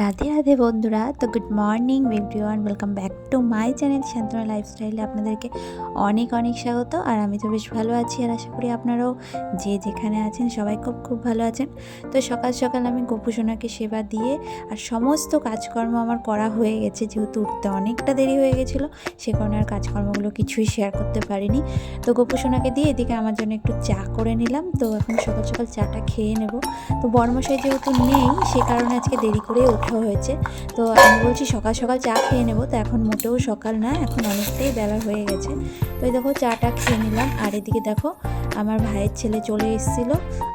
রাধে রাধে বন্ধুরা। তো good morning everyone welcome back to my channel Shantana লাইফস্টাইলে আপনাদেরকে অনেক অনেক স্বাগত। আর আমি তো বেশ ভালো আছি, আর আশা করি আপনারাও যে যেখানে আছেন, সবাই খুব খুব ভালো আছেন। তো সকাল সকাল আমি গোপুসোনাকে সেবা দিয়ে, আর সমস্ত কাজকর্ম আমার করা হয়ে গেছে। যেহেতু উঠতে অনেকটা দেরি হয়ে গেছিল, সে কারণে আর কাজকর্মগুলো কিছুই শেয়ার করতে পারিনি। তো গোপুসোনাকে দিয়ে এদিকে আমার জন্য একটু চা করে নিলাম। তো এখন সকাল সকাল চাটা খেয়ে নেব। তো বর্মশাই যেহেতু নেই, সে কারণে আজকে দেরি করে হয়েছে। তো আমি বলছি সকাল সকাল চা খেয়ে নেব, তো এখন মোটেও সকাল না, এখন অনেকটাই বেলা হয়ে গেছে। তো এই দেখো চাটা খেয়ে নিলাম, আর এদিকে দেখো আমার ভাইয়ের ছেলে চলে এসেছিল,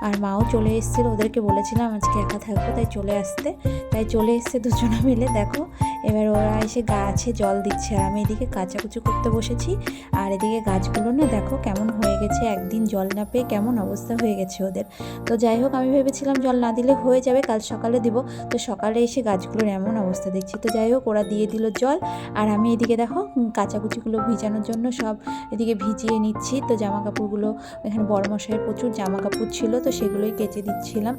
আর মাও চলে এসেছিল। ওদেরকে বলেছিলাম আজকে একা থাকব, তাই চলে আসতে। তাই চলে এসছে দুজনে মিলে, দেখো। এবার ওরা এসে গাছে জল দিচ্ছে আর আমি এদিকে কাচাকুচু করতে বসেছি। আর এদিকে গাছগুলো না দেখো কেমন হয়ে গেছে, একদিন জল না পেয়ে কেমন অবস্থা হয়ে গেছে ওদের। তো যাই হোক, আমি ভেবেছিলাম জল না দিলে হয়ে যাবে, কাল সকালে দিব। তো সকালে এসে গাছগুলোর এমন অবস্থা দেখছি। তো যাই হোক, ওরা দিয়ে দিল জল। আর আমি এদিকে দেখো কাচাকুচিগুলো ভিজানোর জন্য সব এদিকে ভিজিয়ে নিচ্ছি। তো জামা কাপড়গুলো এখানে বড় মশাইয়ের প্রচুর জামা কাপড় ছিল, তো সেগুলোই কেচে দিচ্ছিলাম।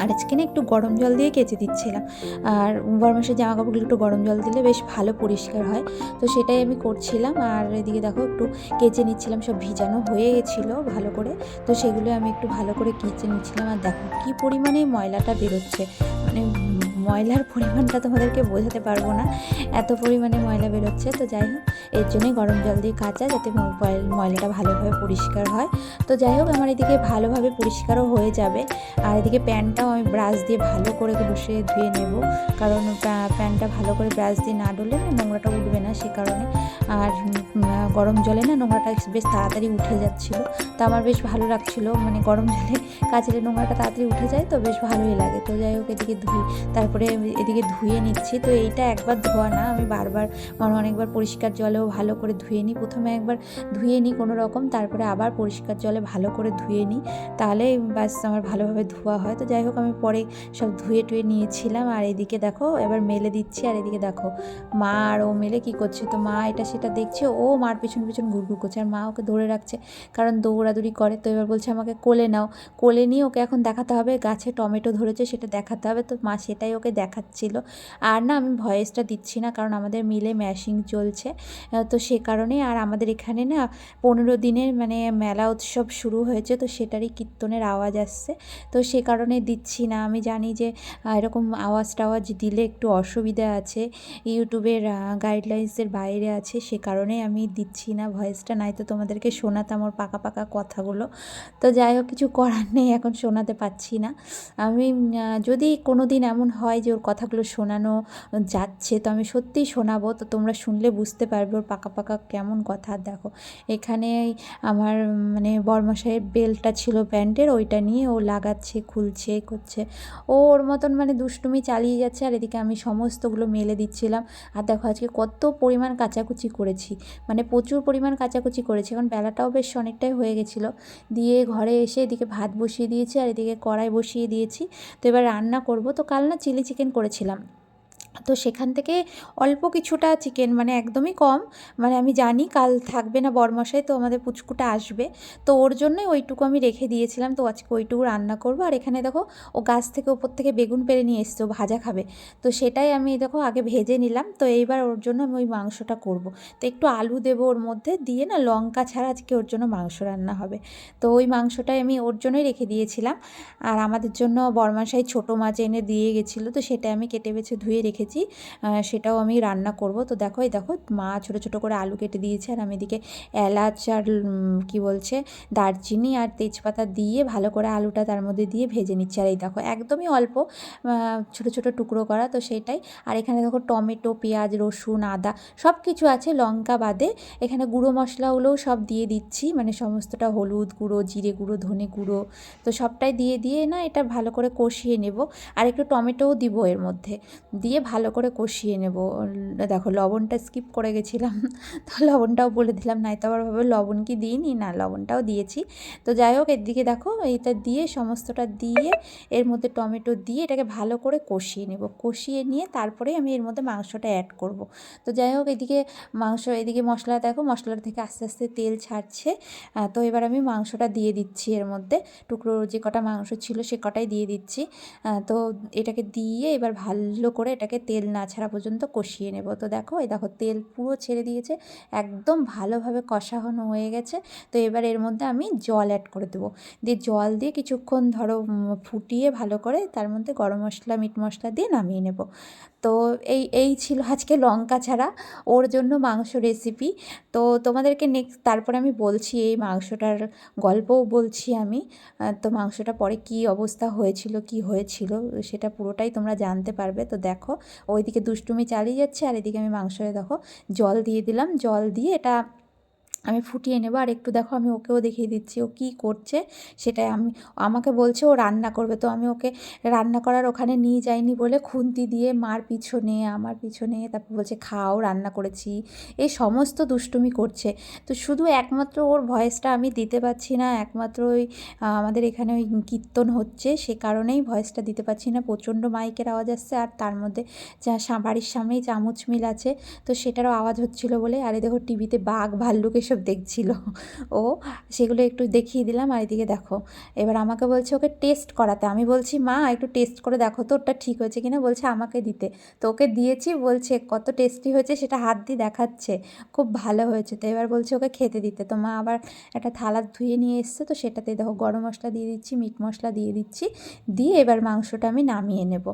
আর আজকে না একটু গরম জল দিয়ে কেচে দিচ্ছিলাম। আর মাসের জামা কাপড়গুলো একটু গরম জল দিলে বেশ ভালো পরিষ্কার হয়। তো সেটাই আমি করছিলাম। আর এদিকে দেখো একটু কেচে নিচ্ছিলাম, সব ভিজানো হয়ে গেছিল ভালো করে। তো সেগুলো আমি একটু ভালো করে কেচে নিচ্ছিলাম। আর দেখো কী পরিমাণে ময়লাটা বেরোচ্ছে। মানে ময়লার পরিমাণটা তোমাদেরকে বোঝাতে পারব না। এত পরিমাণে ময়লা বেরোচ্ছে, তো যাই হোক, এর জন্যই গরম জল দিয়ে কাচা যাতে ম- ময়- ময়লাটা ভালোভাবে পরিষ্কার হয়। তো যাই হোক, আমার এদিকে ভালোভাবে পরিষ্কারও হয়ে যাবে। আর এদিকে প্যানটাও আমি ব্রাশ দিয়ে ভালো করে ঘষে ধুয়ে নেব। কারণ প্যা- প্যানটা ভালো করে ব্রাশ দিয়ে না ডলে নোংরাটা উঠবে না সে কারণে। আর গরম জলে না নোংরাটা বেশ তাড়াতাড়ি উঠে যাচ্ছিল। তো আমার বেশ ভালো লাগছিল মানে গরম জলে কাচলে নোংরাটা তাড়াতাড়ি উঠে যায়, তো বেশ ভালোই লাগে। তো যাই হোক, এদিকে ধুই তারপরে এদিকে ধুয়ে নিচ্ছি। তো এইটা একবার ধোয়া না, আমি বারবার মানে অনেকবার পরিষ্কার জলেও ভালো করে ধুয়ে নিই। প্রথমে একবার ধুয়ে নিই কোনো রকম, তারপরে আবার পরিষ্কার জলে ভালো করে ধুয়ে নিই। তাহলে ব্যাস আমার ভালোভাবে ধোয়া হয়। তো যাই হোক, আমি পরে সব ধুয়ে টুয়ে নিয়েছিলাম। আর এদিকে দেখো, এবার মেলে দিচ্ছি। আর এদিকে দেখো, মা আর ও মেলে কি করছে? তো মা এটা সেটা দেখছে, ও মার পিছন পিছন ঘুরঘুর করছে। আর মা ওকে ধরে রাখছে, কারণ দৌড়াদৌড়ি করে। তো এবার বলছে, আমাকে কোলে নাও। কোলে নিয়ে ওকে এখন দেখাতে হবে। গাছে টমেটো ধরেছে, সেটা দেখাতে হবে। তো মা সেটাই দেখাচ্ছিল। আর না, আমি ভয়েসটা দিচ্ছি না, কারণ আমাদের মিলে ম্যাশিং চলছে। তো সে কারণে আর আমাদের এখানে না পনেরো দিনের মানে মেলা উৎসব শুরু হয়েছে, তো সেটারই কীর্তনের আওয়াজ আসছে। তো সে কারণে দিচ্ছি না। আমি জানি যে এরকম আওয়াজ টাওয়াজ দিলে একটু অসুবিধা আছে, ইউটিউবের গাইডলাইন্সের বাইরে আছে, সে কারণেই আমি দিচ্ছি না ভয়েসটা। নাই তো তোমাদেরকে শোনাতাম ওর পাকা পাকা কথাগুলো। তো যাই হোক, কিছু করার নেই, এখন শোনাতে পাচ্ছি না। আমি যদি কোনো দিন এমন হয় যে ওর কথাগুলো শোনানো যাচ্ছে, তো আমি সত্যিই শোনাবো। তো তোমরা শুনলে বুঝতে পারবে ওর পাকা পাকা কেমন কথা। দেখো, এখানে আমার মানে বর্মশাইয়ের বেলটা ছিল প্যান্টের, ওইটা নিয়ে ও লাগাচ্ছে, খুলছে, করছে। ও ওর মতন মানে দুষ্টুমি চালিয়ে যাচ্ছে, আর এদিকে আমি সমস্তগুলো মেলে দিচ্ছিলাম। আর দেখো, আজকে কত পরিমাণ কাচাকুচি করেছি। মানে প্রচুর পরিমাণ কাচাকুচি করেছি, এখন বেলাটাও বেশ অনেকটাই হয়ে গেছিল। দিয়ে ঘরে এসে এদিকে ভাত বসিয়ে দিয়েছি, আর এদিকে কড়াই বসিয়ে দিয়েছি। তো এবার রান্না করব। তো কাল না চিলি চিকেন করেছিলাম। তো সেখান থেকে অল্প কিছুটা চিকেন মানে একদমই কম মানে আমি জানি কাল থাকবে না বরমশাই, তো আমাদের পুচকুটা আসবে। তো ওর জন্যই ওইটুকু আমি রেখে দিয়েছিলাম, তো আজকে ওইটুকু রান্না করব। আর এখানে দেখো, ও গাছ থেকে ওপর থেকে বেগুন পেরে নিয়ে এসছে ভাজা খাবে। তো সেটাই আমি দেখো আগে ভেজে নিলাম, তো এইবার ওর জন্য আমি ওই মাংসটা করব। তো একটু আলু দেবো ওর মধ্যে, দিয়ে না লঙ্কা ছাড়া আজকে ওর জন্য মাংস রান্না হবে। তো ওই মাংসটাই আমি ওর জন্যই রেখে দিয়েছিলাম। আর আমাদের জন্য বরমাসাই ছোটো মাছ এনে দিয়ে গেছিল, তো সেটা আমি কেটে বেছে ধুয়ে রেখেছি সেটাও আমি রান্না করব। তো দেখো, এই দেখো, মা ছোটো ছোটো করে আলু কেটে দিয়েছে আর আমি এদিকে এলাচ আর কি বলছে, দারচিনি আর তেজপাতা দিয়ে ভালো করে আলুটা তার মধ্যে দিয়ে ভেজে নিচ্ছি। আর এই দেখো, একদমই অল্প ছোটো ছোটো টুকরো করা, তো সেটাই। আর এখানে দেখো, টমেটো, পেঁয়াজ, রসুন, আদা সব কিছু আছে, লঙ্কা বাদে। এখানে গুঁড়ো মশলাগুলোও সব দিয়ে দিচ্ছি মানে সমস্তটা হলুদ গুঁড়ো, জিরে গুঁড়ো, ধনে গুঁড়ো, তো সবটাই দিয়ে দিয়ে না এটা ভালো করে কষিয়ে নেব। আর একটু টমেটোও দিব এর মধ্যে। দিয়ে ভালো করে কষিয়ে নেব। দেখো, লবণটা স্কিপ করে গেছিলাম। তো লবণটাও বলে দিলাম নাই তো আবার ভাবে লবণ কি দিইনি? না, লবণটাও দিয়েছি। তো যাই হোক, এদিকে দেখো, এইটা দিয়ে সমস্তটা দিয়ে এর মধ্যে টমেটো দিয়ে এটাকে ভালো করে কষিয়ে নেব। কষিয়ে নিয়ে তারপরে আমি এর মধ্যে মাংসটা অ্যাড করব। তো যাই হোক, এদিকে মাংস, এদিকে মশলা দেখো, মশলার থেকে আস্তে আস্তে তেল ছাড়ছে। তো এবার আমি মাংসটা দিয়ে দিচ্ছি এর মধ্যে। টুকরো যে কটা মাংস ছিল সে কটাই দিয়ে দিচ্ছি। তো এটাকে দিয়ে এবার ভালো করে এটাকে তেল না ছাড়া পর্যন্ত কষিয়ে নেব। তো দেখো, এই দেখো, তেল পুরো ছেড়ে দিয়েছে, একদম ভালোভাবে কষানো হয়ে গেছে। তো এবার এর মধ্যে আমি জল অ্যাড করে দেবো। দিয়ে জল দিয়ে কিছুক্ষণ ধরো ফুটিয়ে ভালো করে তার মধ্যে গরম মশলা, মিট মশলা দিয়ে নামিয়ে নেব। তো এই এই ছিল আজকে লঙ্কা ছাড়া, ওর জন্য মাংস রেসিপি তো তোমাদেরকে নেক্সট তারপরে আমি বলছি এই মাংসটার গল্পও বলছি আমি। তো মাংসটা পরে কি অবস্থা হয়েছিল, কি হয়েছিল, সেটা পুরোটাই তোমরা জানতে পারবে। তো দেখো ওইদিকে দুষ্টুমি চালিয়ে যাচ্ছে আর এদিকে আমি মাংসটা দেখো জল দিয়ে দিলাম। জল দিয়ে এটা আমি ফুটিয়ে নেব আর একটু দেখো আমি ওকেও দেখিয়ে দিচ্ছি ও কী করছে সেটাই আমি, আমাকে বলছে ও রান্না করবে তো আমি ওকে রান্না করার ওখানে নিয়ে যাইনি বলে খুন্তি দিয়ে মার পিছনে, আমার পিছনে তারপর বলছে খাও রান্না করেছি। এই সমস্ত দুষ্টুমি করছে। তো শুধু একমাত্র ওর ভয়েসটা আমি দিতে পারছি না, একমাত্র ওই আমাদের এখানে ওই কীর্তন হচ্ছে সে কারণেই ভয়েসটা দিতে পারছি না। প্রচণ্ড মাইকের আওয়াজ আসছে আর তার মধ্যে যা বাড়ির সামনেই চামচ মিল আছে। তো সেটারও আওয়াজ হচ্ছিল বলে, আরে দেখো টিভিতে বাঘ ভাল্লুক দেখছিল। ও, সেগুলো একটু দেখিয়ে দিলাম আর এদিকে দেখো। এবার আমাকে বলছে ওকে টেস্ট করাতে। আমি বলছি, মা, একটু টেস্ট করে দেখো তো, ওটা ঠিক হয়েছে কিনা? বলছে, আমাকে দিতে। তো ওকে দিয়েছি, বলছে, কত টেস্টি হয়েছে সেটা হাত দিয়ে দেখাচ্ছে। খুব ভালো হয়েছে। তো এবার বলছে ওকে খেতে দিতে। তো মা আবার একটা থালা ধুয়ে নিয়ে এসছে, তো সেটাতে দেখো গরম মশলা দিয়ে দিচ্ছি, মিট মশলা দিয়ে দিচ্ছি। দিয়ে এবার মাংসটা আমি নামিয়ে নেব।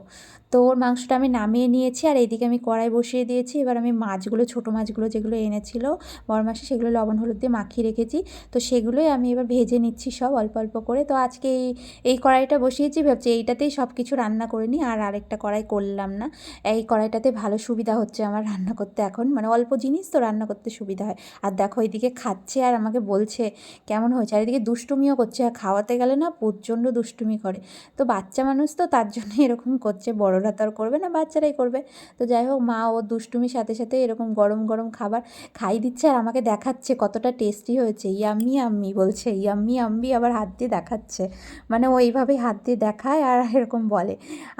তো ওর মাংসটা আমি নামিয়ে নিয়েছি আর এইদিকে আমি কড়াই বসিয়ে দিয়েছি। এবার আমি মাছগুলো, ছোটো মাছগুলো যেগুলো এনেছিল বড় মাসে সেগুলো হলুদ দিয়ে মাখিয়ে রেখেছি। তো সেগুলোই আমি এবার ভেজে নিচ্ছি সব অল্প অল্প করে। তো আজকে এই এই কড়াইটা বসিয়েছি, ভাবছি এইটাতেই সব কিছু রান্না করে নিই। আর আরেকটা কড়াই করলাম না। এই কড়াইটাতে ভালো সুবিধা হচ্ছে আমার রান্না করতে এখন। মানে অল্প জিনিস তো রান্না করতে সুবিধা হয়। আর দেখো এইদিকে খাচ্ছে আর আমাকে বলছে, কেমন হয়েছে? আর এদিকে দুষ্টুমিও করছে। আর খাওয়াতে গেলে না প্রচণ্ড দুষ্টুমি করে। তো বাচ্চা মানুষ তো তার জন্য এরকম করছে, বড়রা তো আর করবে না, বাচ্চারাই করবে। তো যাই হোক, মা ও দুষ্টুমির সাথে সাথে এরকম গরম গরম খাবার খাই দিচ্ছে আর আমাকে দেখাচ্ছে কতটা টেস্টি হয়েছে, ইয়াম্মি আম্মি বলছে, ইয়াম্মি আম্মি আবার হাত দিয়ে দেখাচ্ছে। মানে ও হাত দিয়ে দেখায় আর এরকম বলে।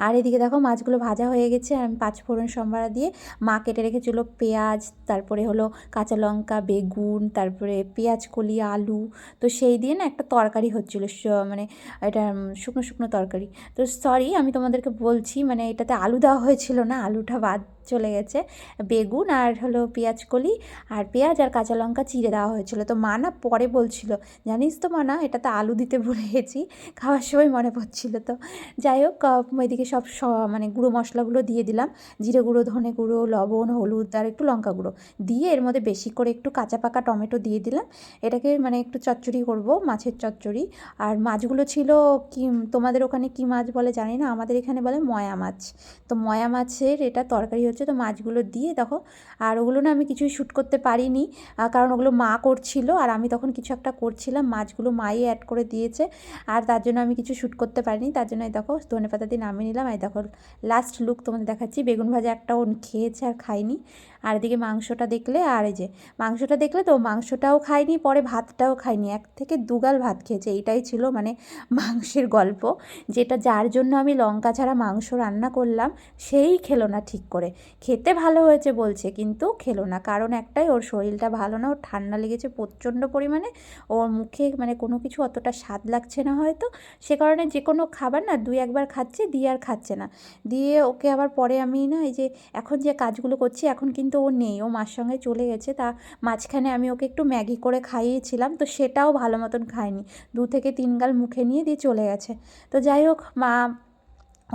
আর এদিকে দেখো মাছগুলো ভাজা হয়ে গেছে, আর আমি পাঁচ ফোড়ন দিয়ে মা কেটে রেখেছিল পেঁয়াজ, তারপরে হলো কাঁচা লঙ্কা, বেগুন, তারপরে পেঁয়াজ কলি, আলু। তো সেই দিয়ে না একটা তরকারি হচ্ছিল মানে এটা শুকনো শুকনো তরকারি। তো সরি আমি তোমাদেরকে বলছি মানে এটাতে আলু দেওয়া হয়েছিল না, আলুটা বাদ চলে গেছে। বেগুন আর হলো পেঁয়াজ কলি আর পেঁয়াজ আর কাঁচা লঙ্কা চিড়ে দেওয়া হয়েছিল। তো মা না পরে বলছিল, জানিস তো মা না এটাতে আলু দিতে ভুলে গেছি, খাওয়ার সময় মনে পড়ছিল। তো যাই হোক এদিকে সব মানে গুঁড়ো মশলাগুলো দিয়ে দিলাম। জিরে গুঁড়ো, ধনে গুঁড়ো, লবণ, হলুদ আর একটু লঙ্কা গুঁড়ো দিয়ে এর মধ্যে বেশি করে একটু কাঁচা পাকা টমেটো দিয়ে দিলাম। এটাকে মানে একটু চচ্চড়ি করব, মাছের চচ্চড়ি। আর মাছগুলো ছিল কি, তোমাদের ওখানে কি মাছ বলে জানি না, আমাদের এখানে বলে ময়া মাছ। তো ময়া মাছের এটা তরকারি হচ্ছে তো মাছগুলো দিয়ে দেখো। আর ওগুলো না আমি কিছুই শ্যুট করতে পারিনি কারণ ওগুলো মা করছিল আর আমি তখন কিছু একটা করছিলাম, মাছগুলো মায়ে অ্যাড করে দিয়েছে। আর তার জন্য আমি কিছু শ্যুট করতে পারিনি, তার জন্য এই দেখো ধনে পাতা দিয়ে নামিয়ে নিলাম। আর দেখো লাস্ট লুক তোমাদের দেখাচ্ছি, বেগুন ভাজা একটা ওন খেয়েছে আর খাইনি আর এদিকে মাংসটা দেখলে, আর এই যে, মাংসটা দেখলে তো মাংসটাও খাইনি, পরে ভাতটাও খাইনি। এক থেকে দুগাল ভাত খেয়েছে, এইটাই ছিল মানে মাংসের গল্প। যেটা যার জন্য আমি লঙ্কা ছাড়া মাংস রান্না করলাম, সেই খেলো না ঠিক করে। খেতে ভালো হয়েছে বলছে, কিন্তু খেলো না। কারণ একটাই, ওর শরীরটা ভালো না, ওর ঠান্ডা লেগেছে প্রচণ্ড পরিমাণে। ওর মুখে মানে কোনো কিছু অতটা স্বাদ লাগছে না হয়তো। সে কারণে যে কোনো খাবার না দুই একবার খাচ্ছে, দিয়ে আর খাচ্ছে না। দিয়ে ওকে আবার পরে আমি না, এই যে, এখন যে কাজগুলো করছি, এখন কিন্তু ও নেই, ও মার সঙ্গে চলে গেছে। তা মাঝখানে আমি ওকে একটু ম্যাগি করে খাইয়েছিলাম, তো সেটাও ভালো মতন খায়নি। দু থেকে তিন গাল মুখে নিয়ে দিয়ে চলে গেছে। তো যাই হোক, মা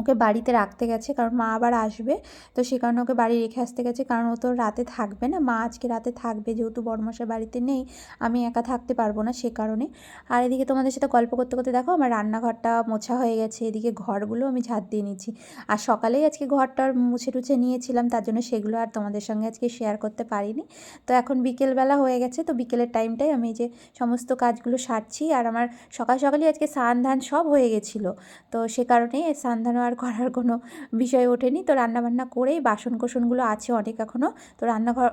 ওকে বাড়িতে রাখতে গেছে, কারণ মা আবার আসবে। তো সে কারণে ওকে বাড়ি রেখে আসতে গেছে, কারণ ও তো রাতে থাকবে না। মা আজকে রাতে থাকবে, যেহেতু বড়মশাই বাড়িতে নেই, আমি একা থাকতে পারব না সে কারণে। আর এদিকে তোমাদের সাথে গল্প করতে করতে দেখো, আমার রান্নাঘরটা মোছা হয়ে গেছে, এদিকে ঘরগুলো আমি ঝাঁট দিয়ে নিচ্ছি। আর সকালেই আজকে ঘরটা মুছে টুছে নিয়েছিলাম, তার জন্য সেগুলো আর তোমাদের সঙ্গে আজকে শেয়ার করতে পারিনি। তো এখন বিকেলবেলা হয়ে গেছে, তো বিকেলের টাইমটাই আমি যে সমস্ত কাজগুলো সারছি। আর আমার সকাল সকালই আজকে স্নান ধান সব হয়ে গেছিল। তো সে কারণে স্নান ধানও আর করার কোনো বিষয় ওঠেনি। তো রান্নাবান্না করেই বাসন কোসনগুলো আছে অনেক এখনও তো রান্নাঘর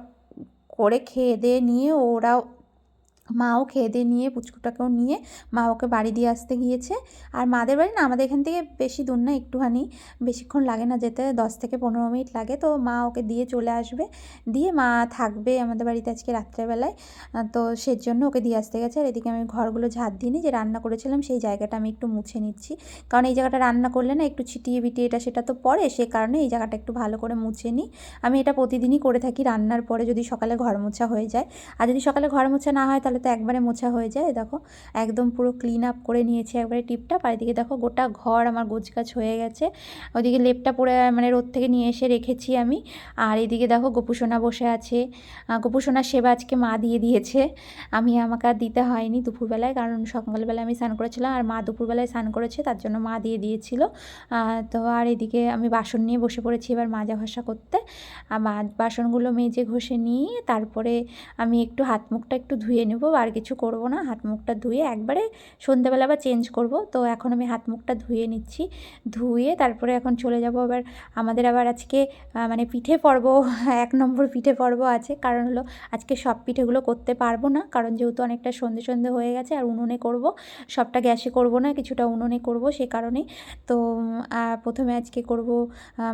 করে খেয়ে দিয়ে নিয়ে ওরাও মাও খেয়ে নিয়ে, পুচকুটাকেও নিয়ে মা ওকে বাড়ি দিয়ে আসতে গিয়েছে। আর মাদের বাড়ি না, আমাদের এখান থেকে বেশি দূর না, একটুখানি। বেশিক্ষণ লাগে না যেতে, দশ থেকে পনেরো মিনিট লাগে। তো মা ওকে দিয়ে চলে আসবে। দিয়ে মা থাকবে আমাদের বাড়িতে আজকে রাত্রেবেলায়। তো সেই জন্য ওকে দিয়ে আসতে গেছে। আর এদিকে আমি ঘরগুলো ঝাঁট দিয়ে যে রান্না করেছিলাম সেই জায়গাটা আমি একটু মুছে নিচ্ছি। কারণ এই জায়গাটা রান্না করলে না, একটু ছিটিয়ে বিটিয়ে এটা সেটা তো পড়ে, সে কারণে এই জায়গাটা একটু ভালো করে মুছে নিই। আমি এটা প্রতিদিনই করে থাকি রান্নার পরে যদি সকালে ঘর মোছা হয়ে যায়। আর যদি সকালে ঘর মোছা না হয়, তাহলে তো একবারে মোছা হয়ে যায়, দেখো। একদম পুরো ক্লিন আপ করে নিয়েছি একবারে টিপটা। আর এদিকে দেখো গোটা ঘর আমার গোছগাছ হয়ে গেছে। ওইদিকে লেপটা পরে মানে রোদ থেকে নিয়ে এসে রেখেছি আমি। আর এদিকে দেখো গোপুসোনা বসে আছে। গোপুসোনার সেবা আজকে মা দিয়ে দিয়েছে। আমি আমাকে আর দিতে হয়নি দুপুরবেলায়, কারণ সকালবেলায় আমি স্নান করেছিলাম। আর মা দুপুরবেলায় স্নান করেছে, তার জন্য মা দিয়ে দিয়েছিল। তো আর এদিকে আমি বাসন নিয়ে বসে পড়েছি এবার মাজা ঘষা করতে। আর বাসনগুলো মেজে ঘষে নিয়ে তারপরে আমি একটু হাত মুখটা একটু ধুয়ে নেব। আর কিছু করব না। হাত মুখটা ধুয়ে একবারে সন্ধ্যেবেলা আবার চেঞ্জ করব। তো এখন আমি হাত মুখটা ধুয়ে নিচ্ছি। ধুয়ে তারপরে এখন চলে যাব আবার আমাদের আবার আজকে মানে পিঠে পর্ব, এক নম্বর পিঠে পর্ব আছে। কারণ হলো আজকে সব পিঠেগুলো করতে পারব না। কারণ যেহেতু অনেকটা সন্ধে সন্ধে হয়ে গেছে আর উনুনে করব। সবটা গ্যাসে করব না, কিছুটা উনুনে করব সে কারণে তো প্রথমে আজকে করব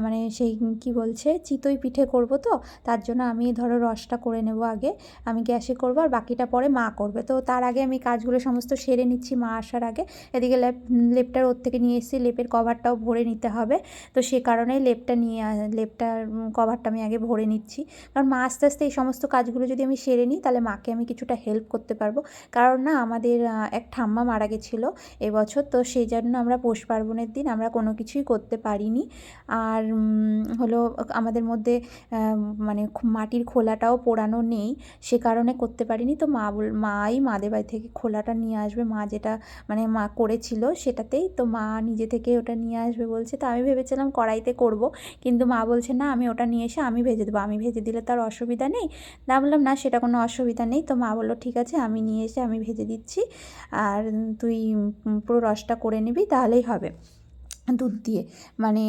মানে সেই কি বলছে, চিতই পিঠে করব তো। তার জন্য আমি ধরো রসটা করে নেব আগে। আমি গ্যাসে করব আর বাকিটা পরে মা করবে। তো তার আগে আমি কাজগুলো সমস্ত সেরে নিচ্ছি মা আসার আগে। এদিকে লেপ, লেপটার ওর থেকে নিয়ে এসেছি। লেপের কভারটাও ভরে নিতে হবে। তো সে কারণেই লেপটা নিয়ে, লেপটার কভারটা আমি আগে ভরে নিচ্ছি। কারণ মা আস্তে আস্তে এই সমস্ত কাজগুলো যদি আমি সেরে নিই, তাহলে মাকে আমি কিছুটা হেল্প করতে পারব। কারণ না, আমাদের এক ঠাম্মা মারা গেছিল এবছর। তো সেই জন্য আমরা পৌষ পার্বণের দিন আমরা কোনো কিছুই করতে পারিনি। আর হলো আমাদের মধ্যে মানে মাটির খোলাটাও পোড়ানো নেই। সে কারণে করতে পারিনি। তো মা বল মাই মাদের বাড়ি থেকে খোলাটা নিয়ে আসবে। মা যেটা মানে মা করেছিল সেটাতেই তো মা নিজে থেকে ওটা নিয়ে আসবে বলছে। তো আমি ভেবেছিলাম কড়াইতে করব, কিন্তু মা বলছে, না, আমি ওটা নিয়ে এসে আমি ভেজে দেবো। আমি ভেজে দিলে তার অসুবিধা নেই। না বললাম, না, সেটা কোনো অসুবিধা নেই। তো মা বলল, ঠিক আছে, আমি নিয়ে এসে আমি ভেজে দিচ্ছি। আর তুই পুরো রসটা করে নিবি, তাহলেই হবে। দুধ দিয়ে। মানে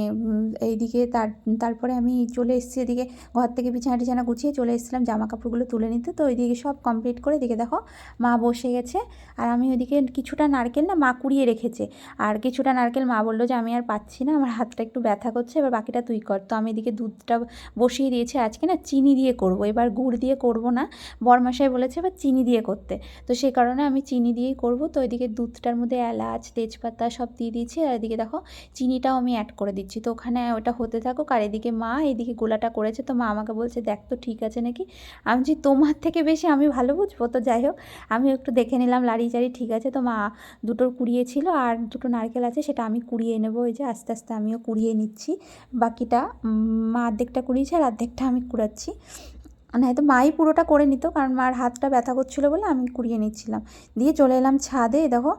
এইদিকে তার, তারপরে আমি চলে এসেছি এদিকে ঘর থেকে বিছানা টিছানা গুছিয়ে চলে এসেছিলাম জামা কাপড়গুলো তুলে নিতে। তো ওইদিকে সব কমপ্লিট করে এদিকে দেখো মা বসে গেছে। আর আমি ওইদিকে কিছুটা নারকেল না মা কুড়িয়ে রেখেছে। আর কিছুটা নারকেল মা বলল যে, আমি আর পাচ্ছি না, আমার হাতটা একটু ব্যথা করছে, এবার বাকিটা তুই কর। তো আমি এদিকে দুধটা বসিয়ে দিয়েছি। আজকে না চিনি দিয়ে করব, এবার গুড় দিয়ে করব না। বরমাসাই বলেছে এবার চিনি দিয়ে করতে। তো সেই কারণে আমি চিনি দিয়েই করব। তো ওইদিকে দুধটার মধ্যে এলাচ, তেজপাতা সব দিয়ে দিয়েছি। আর এদিকে দেখো চিনিটাও আমি অ্যাড করে দিচ্ছি। তো ওখানে ওটা হতে থাকুক আর এদিকে মা এদিকে গোলাটা করেছে। তো মা আমাকে বলছে, দেখ তো ঠিক আছে নাকি? আমি যে তোমার থেকে বেশি আমি ভালো বুঝব? তো যাই হোক আমি একটু দেখে নিলাম, লাড়ি চাড়ি ঠিক আছে? তো মা দুটোর কুড়িয়েছিল আর দুটো নারকেল আছে, সেটা আমি কুড়িয়ে নেব। এই যে আস্তে আস্তে আমিও কুড়িয়ে নিচ্ছি। বাকিটা মা অর্ধেকটা কুড়িয়েছে আর অর্ধেকটা আমি কুড়াচ্ছি। নয়তো মাই পুরোটা করে নিত, কারণ মার হাতটা ব্যথা করছিল বলে আমি কুড়িয়ে নিচ্ছিলাম। দিয়ে চলে এলাম ছাদে দেখো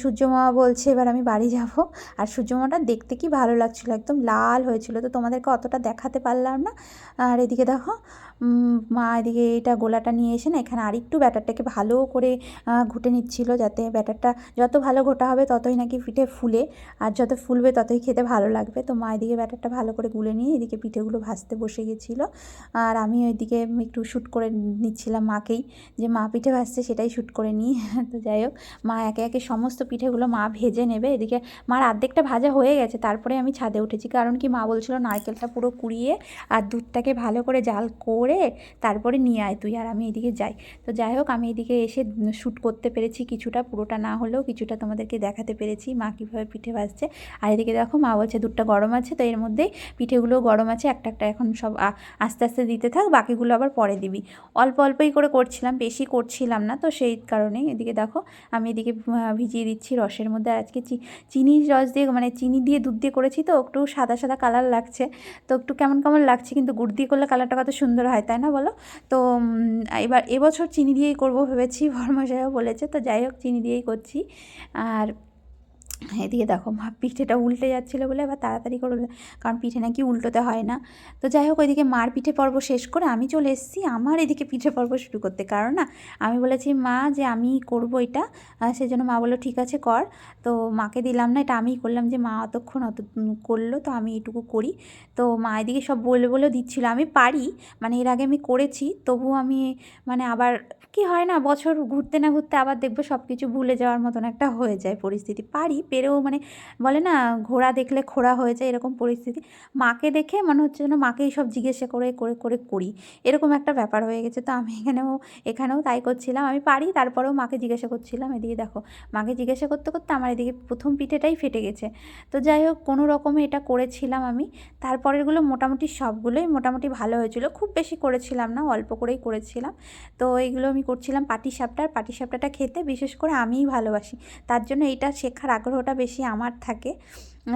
সূর্যমা বলছে, এবার আমি বাড়ি যাব। আর সূর্যমাটা দেখতে কি ভালো লাগছিল, একদম লাল হয়েছিল। তো তোমাদেরকে অতটা দেখাতে পারলাম না। আর এদিকে দেখো মা এদিকে এটা গোলাটা নিয়ে এসে না এখানে আরেকটু ব্যাটারটাকে ভালো করে ঘুটে নিচ্ছিল যাতে ব্যাটারটা যত ভালো ঘোটা হবে ততই নাকি পিঠে ফুলে। আর যত ফুলবে ততই খেতে ভালো লাগবে। তো মা এদিকে ব্যাটারটা ভালো করে গুলে নিয়ে এদিকে পিঠেগুলো ভাজতে বসে গেছিল। আর আমি ওইদিকে একটু শ্যুট করে নিচ্ছিলাম মাকেই যে, মা পিঠে ভাজছে সেটাই শ্যুট করে নিই তো যাই হোক, মা একে একে সমস্ত পিঠেগুলো মা ভেজে নেবে। এদিকে মার অর্ধেকটা ভাজা হয়ে গেছে, তারপরে আমি ছাদে উঠেছি। কারণ কি মা বলছিল নারকেলটা পুরো কুড়িয়ে আর দুধটাকে ভালো করে জাল করে তারপরে নিয়ে আয় তুই আর আমি এদিকে যাই। তো যাই হোক, আমি এদিকে এসে শ্যুট করতে পেরেছি কিছুটা, পুরোটা না হলেও কিছুটা তোমাদেরকে দেখাতে পেরেছি মা কীভাবে পিঠে ভাজছে। আর এদিকে দেখো, মা বলছে দুধটা গরম আছে, তো এর মধ্যেই পিঠেগুলো গরম আছে, একটা একটা এখন সব আস্তে আস্তে দিতে থাক, বাকিগুলো আবার পরে দিবি। অল্প অল্পই করে করছিলাম, বেশি করছিলাম না, তো সেই কারণেই এদিকে দেখো, আমি এদিকে ভিজিয়ে দিচ্ছি রসের মধ্যে। আর আজকে চিনির রস দিয়ে মানে চিনি দিয়ে দুধ দিয়ে করেছি, তো একটু সাদা সাদা কালার লাগছে। তো একটু কেমন কেমন লাগছে, কিন্তু গুড় দিয়ে করলে কালারটা কত সুন্দর হয়। তাই না বলো? তো এবার এবছর চিনি দিয়েই করব ভেবেছি বরমশাইও বলেছে, তো যাই হোক, চিনি দিয়েই করছি। আর এদিকে দেখো মা পিঠেটা উল্টে যাচ্ছিল বলে আবার তাড়াতাড়ি করে কারণ পিঠে নাকি উল্টোতে হয় না। তো যাই হোক ওইদিকে মার পিঠে পর্ব শেষ করে আমি চলে এসেছি আমার এদিকে পিঠে পর্ব শুরু করতে। কারণ না আমি বলেছি মা যে আমি করব এটা আহ, সেই জন্য মা বলল ঠিক আছে কর। তো মাকে দিলাম না এটা আমিই করলাম যে মা অতক্ষণ অত করল তো আমি এটুকু করি। তো মা এদিকে সব বলে বলেও দিচ্ছিল আমি পারি মানে এর আগে আমি করেছি তবু আমি মানে আবার কি হয় না বছর ঘুরতে না ঘুরতে আবার দেখব সব কিছু ভুলে যাওয়ার মতন একটা হয়ে যায় পরিস্থিতি। পারি পেরেও মানে বলে না, ঘোড়া দেখলে খোড়া হয়ে যায় এরকম পরিস্থিতি। মাকে দেখে মনে হচ্ছে যেন মাকেই সব জিজ্ঞাসা করে করে করে করি। এরকম একটা ব্যাপার হয়ে গেছে। তো আমি এখানেও এখানেও তাই করছিলাম। আমি পারি, তারপরেও মাকে জিজ্ঞাসা করছিলাম, এদিকে দেখো। মাকে জিজ্ঞাসা করতে করতে আমার এদিকে প্রথম পিঠেটাই ফেটে গেছে। তো যাই হোক, কোনো রকমে এটা করেছিলাম আমি। তারপরেরগুলো মোটামুটি সবগুলোই মোটামুটি ভালো হয়েছিল। খুব বেশি করেছিলাম না, অল্প করেই করেছিলাম। তো এইগুলো আমি করছিলাম পাটি সাপটা আর পাটি সাপটাটা খেতে বিশেষ করে আমিই ভালোবাসি। তার জন্য এটা শেখার আগ্রহটা বেশি আমার থাকে।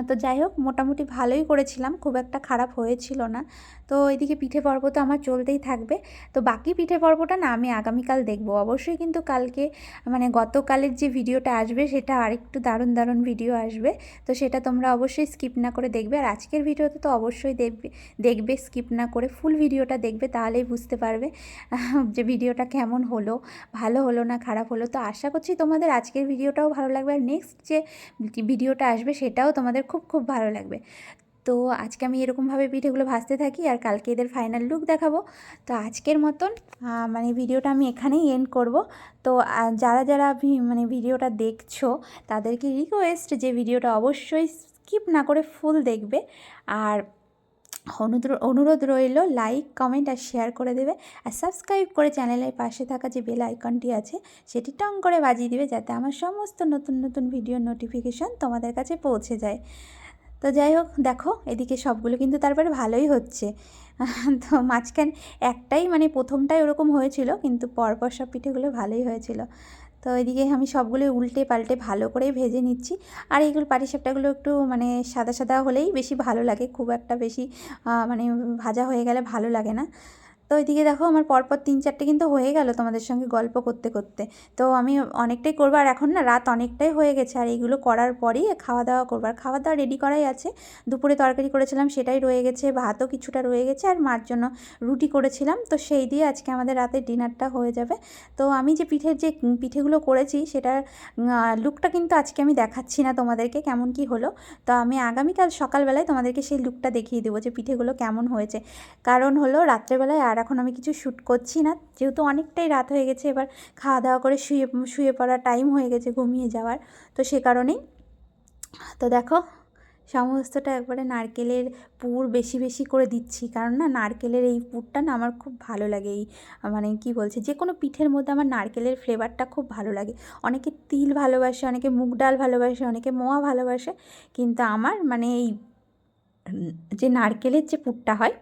তো যাই হোক, মোটামুটি ভালোই করেছিলাম। খুব একটা খারাপ হয়েছিল না। তো এদিকে পিঠে পর্ব তো আমার চলতেই থাকবে। তো বাকি পিঠে পর্বটা না আমি আগামীকাল দেখব। অবশ্যই কিন্তু কালকে মানে গতকালের যে ভিডিওটা আসবে সেটা আরেকটু দারুণ দারুণ ভিডিও আসবে। তো সেটা তোমরা অবশ্যই স্কিপ না করে দেখবে। আর আজকের ভিডিওতে তো অবশ্যই দেখবে দেখবে, স্কিপ না করে ফুল ভিডিওটা দেখবে তাহলেই বুঝতে পারবে যে ভিডিওটা কেমন হলো, ভালো হলো না খারাপ হলো। তো আশা করছি তোমাদের আজকের ভিডিওটাও ভালো লাগবে। আর নেক্সট যে ভিডিওটা আসবে সেটাও তোমাদের খুব খুব ভালো লাগবে। তো আজকে আমি এরকমভাবে পিঠেগুলো ভাজতে থাকি আর কালকে এদের ফাইনাল লুক দেখাবো। তো আজকের মতন মানে ভিডিওটা আমি এখানেই এন্ড করব। তো যারা যারা মানে ভিডিওটা দেখছ, তাদেরকে রিকোয়েস্ট যে ভিডিওটা অবশ্যই স্কিপ না করে ফুল দেখবে। আর অনুরোধ রইল লাইক কমেন্ট আর শেয়ার করে দেবে। আর সাবস্ক্রাইব করে চ্যানেলের পাশে থাকা যে বেল আইকনটি আছে, সেটি টং করে বাজিয়ে দিবে যাতে আমার সমস্ত নতুন নতুন ভিডিওর নোটিফিকেশন তোমাদের কাছে পৌঁছে যায়। তো যাই হোক, দেখো, এদিকে সবগুলো কিন্তু তারপরে ভালোই হচ্ছে। তো মাঝখান একটাই মানে প্রথমটাই ওরকম হয়েছিল, কিন্তু পরপর সব পিঠেগুলো ভালোই হয়েছিল। তো এদিকে আমি সবগুলো উল্টে পাল্টে ভালো করে ভেজে নিচ্ছি। আর এইগুলো পাটিসাপটাগুলো একটু মানে সাদা সাদা হলেই বেশি ভালো লাগে, খুব একটা বেশি মানে ভাজা হয়ে গেলে ভালো লাগে না। তো এদিকে দেখো আমার পরপর তিন চারটে কিন্তু হয়ে গেল তোমাদের সঙ্গে গল্প করতে করতে। তো আমি অনেকটাই করব, আর এখন না রাত অনেকটাই হয়ে গেছে, আর এইগুলো করার পরেই খাওয়া দাওয়া করব। আর খাওয়া দাওয়া রেডি করাই আছে। দুপুরে তরকারি করেছিলাম, সেটাই রয়ে গেছে, ভাতও কিছুটা রয়ে গেছে, আর মার জন্য রুটি করেছিলাম। তো সেই দিয়ে আজকে আমাদের রাতে ডিনারটা হয়ে যাবে। তো আমি যে পিঠের যে পিঠেগুলো করেছি, সেটার লুকটা কিন্তু আজকে আমি দেখাচ্ছি না তোমাদেরকে কেমন কি হলো। তো আমি আগামীকাল সকালবেলায় তোমাদেরকে সেই লুকটা দেখিয়ে দেবো যে পিঠেগুলো কেমন হয়েছে। কারণ হলো রাত্রেবেলায় আর এখন আমি কিছু শ্যুট করছি না। যেহেতু অনেকটাই রাত হয়ে গেছে, এবার খাওয়া দাওয়া করে শুয়ে শুয়ে পড়ার টাইম হয়ে গেছে ঘুমিয়ে যাওয়ার। তো সে কারণেই। তো দেখো, সমস্তটা একবারে নারকেলের পুর বেশি বেশি করে দিচ্ছি। কারণ না, নারকেলের এই পুরটা না আমার খুব ভালো লাগে। এই মানে কি বলছে যে কোনো পিঠের মধ্যে আমার নারকেলের ফ্লেভারটা খুব ভালো লাগে। অনেকে তিল ভালোবাসে, অনেকে মুগ ডাল ভালোবাসে, অনেকে মোয়া ভালোবাসে। কিন্তু আমার মানে এই, যে নারকেলের যে পুরটা হয়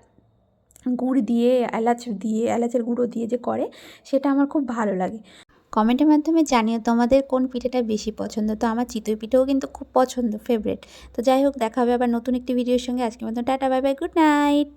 গুড় দিয়ে, এলাচ দিয়ে, এলাচের গুঁড়ো দিয়ে যে করে, সেটা আমার খুব ভালো লাগে। কমেন্টের মাধ্যমে জানিও তোমাদের কোন পিঠেটা বেশি পছন্দ। তো আমার চিতই পিঠেও কিন্তু খুব পছন্দ ফেভারেট তো যাই হোক, দেখা হবে আবার নতুন একটি ভিডিওর সঙ্গে। আজকের মতো tata, bye bye, good night.